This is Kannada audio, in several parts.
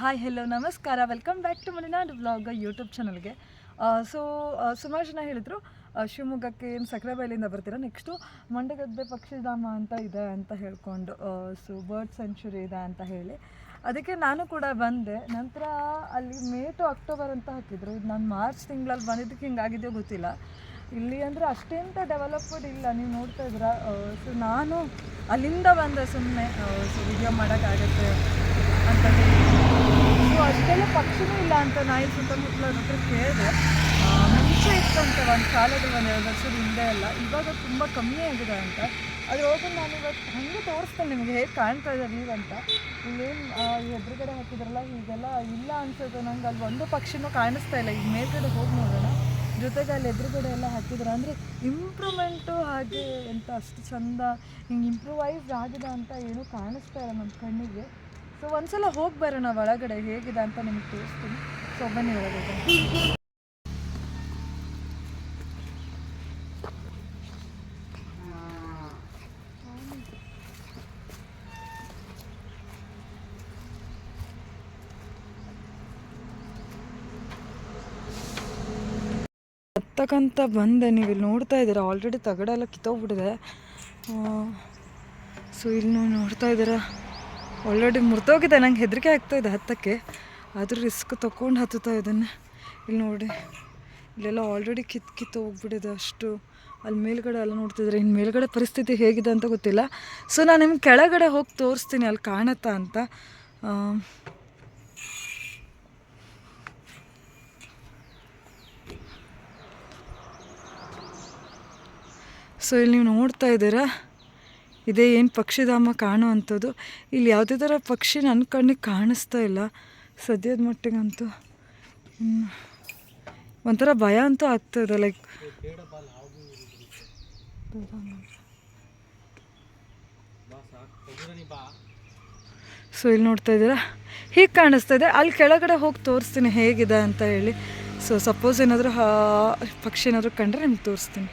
ಹಾಯ್ ಹೆಲೋ ನಮಸ್ಕಾರ. Welcome back to Malenadu blog YouTube ಚಾನಲ್ಗೆ ಸೊ ಸುಮಾರು ಜನ ಹೇಳಿದರು ಶಿವಮೊಗ್ಗಕ್ಕೆ ಏನು ಸಕ್ಕರೆಬೈಲಿಂದ ಬರ್ತೀರಾ? ನೆಕ್ಸ್ಟು ಮಂಡಗದ್ದೆ ಪಕ್ಷಿಧಾಮ ಅಂತ ಇದೆ ಅಂತ ಹೇಳ್ಕೊಂಡು ಸೊ ಬರ್ಡ್ ಸೆಂಚುರಿ ಇದೆ ಅಂತ ಹೇಳಿ. ಅದಕ್ಕೆ ನಾನು ಕೂಡ ಬಂದೆ. ನಂತರ ಅಲ್ಲಿ ಮೇ ಟು ಅಕ್ಟೋಬರ್ ಅಂತ ಹಾಕಿದ್ರು. ಇದು ನಾನು ಮಾರ್ಚ್ ತಿಂಗಳಲ್ಲಿ ಬಂದಿದ್ದಕ್ಕೆ ಹಿಂಗಾಗಿದೆಯೋ ಗೊತ್ತಿಲ್ಲ. ಇಲ್ಲಿ ಅಂದರೆ ಅಷ್ಟೆಂತ ಡೆವಲಪ್ಡ್ ಇಲ್ಲ. ನೀವು ನೋಡ್ತಾ ಇದ್ದೀರಾ? ಸೊ ನಾನು ಅಲ್ಲಿಂದ ಬಂದೆ ಸುಮ್ಮನೆ ಸೊ ವಿಡಿಯೋ ಮಾಡೋಕ್ಕಾಗತ್ತೆ ಅಂತ ಹೇಳಿ. ಅಷ್ಟೆಲ್ಲ ಪಕ್ಷಿನೂ ಇಲ್ಲ ಅಂತ ನಾಯಿ ಸುತ್ತಮುತ್ತಲ ಹತ್ರ ಕೇಳಿದೆ. ಮುಂಚೆ ಇತ್ತಂತೆ ಒಂದು ಕಾಲದ ಒಂದು ಎರಡು ವರ್ಷದ ಹಿಂದೆ ಎಲ್ಲ, ಇವಾಗ ತುಂಬ ಕಮ್ಮಿ ಆಗಿದೆ ಅಂತ. ಅದು ಹೋಗಿ ನಾನು ಇವತ್ತು ಹಾಗೆ ತೋರಿಸ್ತೇನೆ ನಿಮಗೆ ಹೇಗೆ ಕಾಣ್ತಾ ಇದೆ ವ್ಯೂ ಇಲ್ಲೇನು ಎದುರುಗಡೆ ಹಾಕಿದ್ರಲ್ಲ, ಹೀಗೆಲ್ಲ ಇಲ್ಲ ಅನ್ಸೋದು ನಂಗೆ ಅಲ್ಲಿ ಒಂದು ಪಕ್ಷಿನೂ ಕಾಣಿಸ್ತಾ ಇಲ್ಲ. ಈಗ ಮೇಲ್ಗಡೆ ಹೋಗಿ ನೋಡೋಣ. ಜೊತೆಗೆ ಅಲ್ಲಿ ಎದುರುಗಡೆ ಎಲ್ಲ ಹಾಕಿದ್ರು ಅಂದರೆ ಇಂಪ್ರೂವ್ಮೆಂಟು ಹಾಗೆ ಎಂತ ಅಷ್ಟು ಚಂದ, ಹಿಂಗೆ ಇಂಪ್ರೂವೈಸ್ ಆಗಿದೆ ಅಂತ ಏನೂ ಕಾಣಿಸ್ತಾ ಇಲ್ಲ ನಮ್ಮ ಕಣ್ಣಿಗೆ. ಸೊ ಒಂದ್ಸಲ ಹೋಗಿ ಬರೋಣ ಒಳಗಡೆ. ಹೇಗಿದೆ ಅಂತ ನಿಮ್ಗೆ ತೋರಿಸ್ತೀನಿ. ಸೊ ಬನ್ನಿ ಒಳಗಡೆ. ಹತ್ತಕ್ಕಂತ ಬಂದೆ. ನೀವು ಇಲ್ಲಿ ನೋಡ್ತಾ ಇದ್ದೀರಾ? ಆಲ್ರೆಡಿ ತಗಡೆಲ್ಲ ಕಿತ್ತೋಗ್ಬಿಟ್ಟಿದೆ. ಸೊ ಇಲ್ಲಿ ನೀವು ನೋಡ್ತಾ ಇದ್ದೀರಾ? ಆಲ್ರೆಡಿ ಮುರಿದೋಗಿದೆ, ನಂಗೆ ಹೆದರಿಕೆ ಆಗ್ತಾ ಇದೆ ಹತ್ತಕ್ಕೆ. ಆದರೂ ರಿಸ್ಕ್ ತೊಗೊಂಡು ಹತ್ತುತ್ತಾ ಇದ್ದಾನೆ. ಇಲ್ಲಿ ನೋಡಿ, ಇಲ್ಲೆಲ್ಲ ಆಲ್ರೆಡಿ ಕಿತ್ ಕಿತ್ತು ಹೋಗ್ಬಿಟ್ಟಿದೆ ಅಷ್ಟು. ಅಲ್ಲಿ ಮೇಲ್ಗಡೆ ಎಲ್ಲ ನೋಡ್ತಿದ್ರೆ ಇನ್ನು ಮೇಲ್ಗಡೆ ಪರಿಸ್ಥಿತಿ ಹೇಗಿದೆ ಅಂತ ಗೊತ್ತಿಲ್ಲ. ಸೊ ನಾನು ನಿಮ್ಮ ಕೆಳಗಡೆ ಹೋಗಿ ತೋರಿಸ್ತೀನಿ, ಅಲ್ಲಿ ಕಾಣತ್ತಾ ಅಂತ. ಸೊ ಇಲ್ಲಿ ನೀವು ನೋಡ್ತಾ ಇದ್ದೀರಾ? ಇದೇ ಏನು ಪಕ್ಷಿಧಾಮ ಕಾಣುವಂಥದ್ದು ಇಲ್ಲಿ ಯಾವುದೇ ಥರ ಪಕ್ಷಿ ನನ್ನ ಕಣ್ಣಿಗೆ ಕಾಣಿಸ್ತಾ ಇಲ್ಲ. ಸದ್ಯದ ಮಟ್ಟಿಗಂತೂ. ಒಂಥರ ಭಯ ಅಂತೂ ಆಗ್ತದೆ ಲೈಕ್ ಸೊ ಇಲ್ಲಿ ನೋಡ್ತಾ ಇದ್ದೀರಾ? ಹೀಗೆ ಕಾಣಿಸ್ತಾ ಇದೆ. ಅಲ್ಲಿ ಕೆಳಗಡೆ ಹೋಗಿ ತೋರಿಸ್ತೀನಿ ಹೇಗಿದೆ ಅಂತ ಹೇಳಿ. ಸೊ ಸಪೋಸ್ ಏನಾದರೂ ಪಕ್ಷಿ ಏನಾದರೂ ಕಂಡ್ರೆ ನಿಮ್ಗೆ ತೋರಿಸ್ತೀನಿ.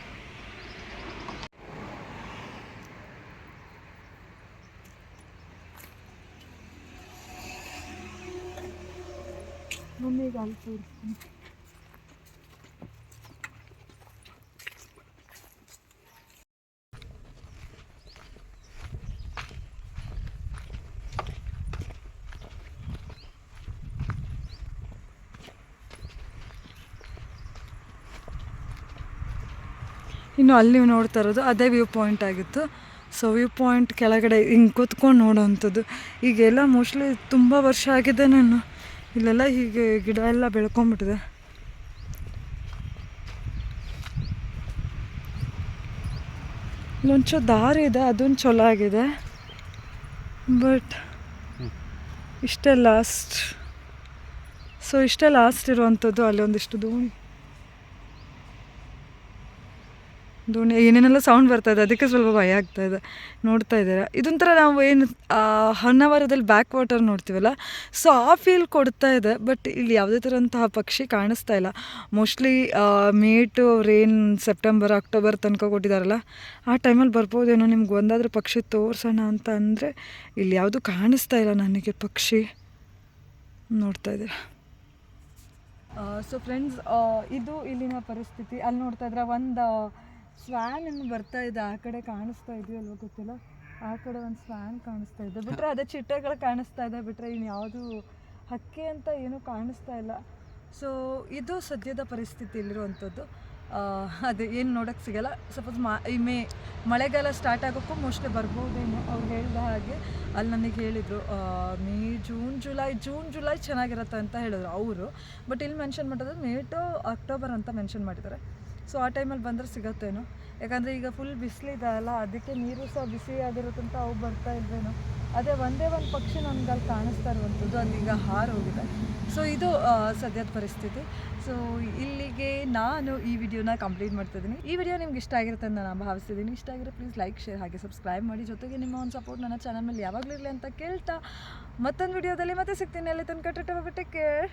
ಇನ್ನು ಅಲ್ಲಿ ನೋಡ್ತಾ ಇರೋದು ಅದೇ ವ್ಯೂ ಪಾಯಿಂಟ್ ಆಗಿತ್ತು. ಸೊ ವ್ಯೂ ಪಾಯಿಂಟ್ ಕೆಳಗಡೆ ಹಿಂಗೆ ಕೂತ್ಕೊಂಡು ನೋಡೋವಂಥದ್ದು ಈಗೆಲ್ಲ ಮೋಸ್ಟ್ಲಿ ತುಂಬ ವರ್ಷ ಆಗಿದೆ ನಾನು. ಇಲ್ಲೆಲ್ಲ ಹೀಗೆ ಗಿಡ ಎಲ್ಲ ಬೆಳ್ಕೊಂಡ್ಬಿಟ್ಟಿದೆ ಇಲ್ಲೊಂಚೂರು ದಾರಿ ಇದೆ, ಅದೊಂದು ಚಲೋ ಆಗಿದೆ. ಬಟ್ ಇಷ್ಟೇ ಲಾಸ್ಟ್ ಸೊ ಇಷ್ಟೇ ಲಾಸ್ಟ್ ಇರುವಂಥದ್ದು ಅಲ್ಲಿ ಒಂದಿಷ್ಟು ದೋಣಿ. ದೋಣಿ ಏನೇನೆಲ್ಲ ಸೌಂಡ್ ಬರ್ತಾ ಇದೆ, ಅದಕ್ಕೆ ಸ್ವಲ್ಪ ಭಯ ಆಗ್ತಾ ಇದೆ. ನೋಡ್ತಾ ಇದ್ದೀರಾ? ಇದೊಂಥರ ನಾವು ಏನು ಹೊನ್ನಾವರದಲ್ಲಿ ಬ್ಯಾಕ್ ವಾಟರ್ ನೋಡ್ತೀವಲ್ಲ? ಸೊ ಆ ಫೀಲ್ ಕೊಡ್ತಾ ಇದೆ ಬಟ್ ಇಲ್ಲಿ ಯಾವುದೇ ಥರಂತಹ ಪಕ್ಷಿ ಕಾಣಿಸ್ತಾ ಇಲ್ಲ. Mostly May to rain September October ತನಕ ಕೊಟ್ಟಿದ್ದಾರಲ್ಲ? ಆ ಟೈಮಲ್ಲಿ ಬರ್ಬೋದೇನೋ ನಿಮ್ಗೆ? ಒಂದಾದರೂ ಪಕ್ಷಿ ತೋರಿಸೋಣ ಅಂತ ಅಂದರೆ ಇಲ್ಲಿ ಯಾವುದು ಕಾಣಿಸ್ತಾ ಇಲ್ಲ ನನಗೆ ಪಕ್ಷಿ. ನೋಡ್ತಾ ಇದ್ದೀರ? ಸೊ ಫ್ರೆಂಡ್ಸ್ ಇದು ಇಲ್ಲಿನ ಪರಿಸ್ಥಿತಿ. ಅಲ್ಲಿ ನೋಡ್ತಾ ಇದ್ರೆ ಒಂದು ಸ್ವ್ಯಾನ್ ಇನ್ನು ಬರ್ತಾ ಇದೆ. ಆ ಕಡೆ ಕಾಣಿಸ್ತಾ ಇದೆಯೋ ಅಲ್ವೋ ಗೊತ್ತಿಲ್ಲ. ಆ ಕಡೆ ಒಂದು ಸ್ವಾನ್ ಕಾಣಿಸ್ತಾ ಇದೆ. ಬಿಟ್ಟರೆ ಅದೇ ಚಿಟ್ಟೆಗಳು ಕಾಣಿಸ್ತಾ ಇದೆ. ಬಿಟ್ಟರೆ ಇನ್ನು ಯಾವುದು ಹಕ್ಕಿ ಅಂತ ಏನೂ ಕಾಣಿಸ್ತಾ ಇಲ್ಲ. ಸೊ ಇದು ಸದ್ಯದ ಪರಿಸ್ಥಿತಿ ಇಲ್ಲಿರುವಂಥದ್ದು. ಅದೇ ಏನು ನೋಡೋಕ್ಕೆ ಸಿಗಲ್ಲ. ಸಪೋಸ್ ಮಾ, ಈ ಮೇ, ಮಳೆಗಾಲ ಸ್ಟಾರ್ಟ್ ಆಗೋಕ್ಕೂ ಮೋಸ್ಟ್ಲಿ ಬರ್ಬೋದೇನೋ ಅವ್ರು ಹೇಳಿದ ಹಾಗೆ. ಅಲ್ಲಿ ನನಗೆ ಹೇಳಿದರು May, June, July June, July ಚೆನ್ನಾಗಿರುತ್ತೆ ಅಂತ ಹೇಳಿದ್ರು ಅವರು. ಬಟ್ ಇಲ್ಲಿ ಮೆನ್ಷನ್ ಮಾಡೋದು ಮೇ ಟು ಅಕ್ಟೋಬರ್ ಅಂತ ಮೆನ್ಷನ್ ಮಾಡಿದ್ದಾರೆ. ಸೊ ಆ ಟೈಮಲ್ಲಿ ಬಂದರೆ ಸಿಗತ್ತೇನೋ? ಯಾಕಂದರೆ ಈಗ ಫುಲ್ ಬಿಸಿಲಿದೆ ಅಲ್ಲ, ಅದಕ್ಕೆ ನೀರು ಸಹ ಬಿಸಿ ಆಗಿರುತ್ತಂತ ಅವು ಬರ್ತಾ ಇಲ್ವೇನೋ? ಅದೇ ಒಂದೇ ಒಂದು ಪಕ್ಷಿ ನನಗೆ ಅಲ್ಲಿ ಕಾಣಿಸ್ತಾ ಇರುವಂಥದ್ದು, ಅಲ್ಲಿಗ ಹೋಗಿದೆ. ಸೊ ಇದು ಸದ್ಯದ ಪರಿಸ್ಥಿತಿ. ಸೊ ಇಲ್ಲಿಗೆ ನಾನು ಈ ವಿಡಿಯೋನ ಕಂಪ್ಲೀಟ್ ಮಾಡ್ತಿದ್ದೀನಿ ಈ ವಿಡಿಯೋ ನಿಮ್ಗೆ ಇಷ್ಟ ಆಗಿರುತ್ತೆ ಅಂತ ನಾನು ಭಾವಿಸ್ತಿದ್ದೀನಿ. ಇಷ್ಟ ಆಗಿರೋ ಪ್ಲೀಸ್ ಲೈಕ್ ಶೇರ್ ಹಾಗೆ ಸಬ್ಸ್ಕ್ರೈಬ್ ಮಾಡಿ. ಜೊತೆಗೆ ನಿಮ್ಮ ಒಂದು ಸಪೋರ್ಟ್ ನನ್ನ ಚಾನಲ್ ಮೇಲೆ ಯಾವಾಗಲೂ ಇರಲಿ ಅಂತ ಕೇಳ್ತಾ ಮತ್ತೊಂದು ವಿಡಿಯೋದಲ್ಲಿ ಮತ್ತೆ ಸಿಗ್ತೀನಿ. ಅಲ್ಲಿ ತನಕ ಟೇಕ್ ಕೇರ್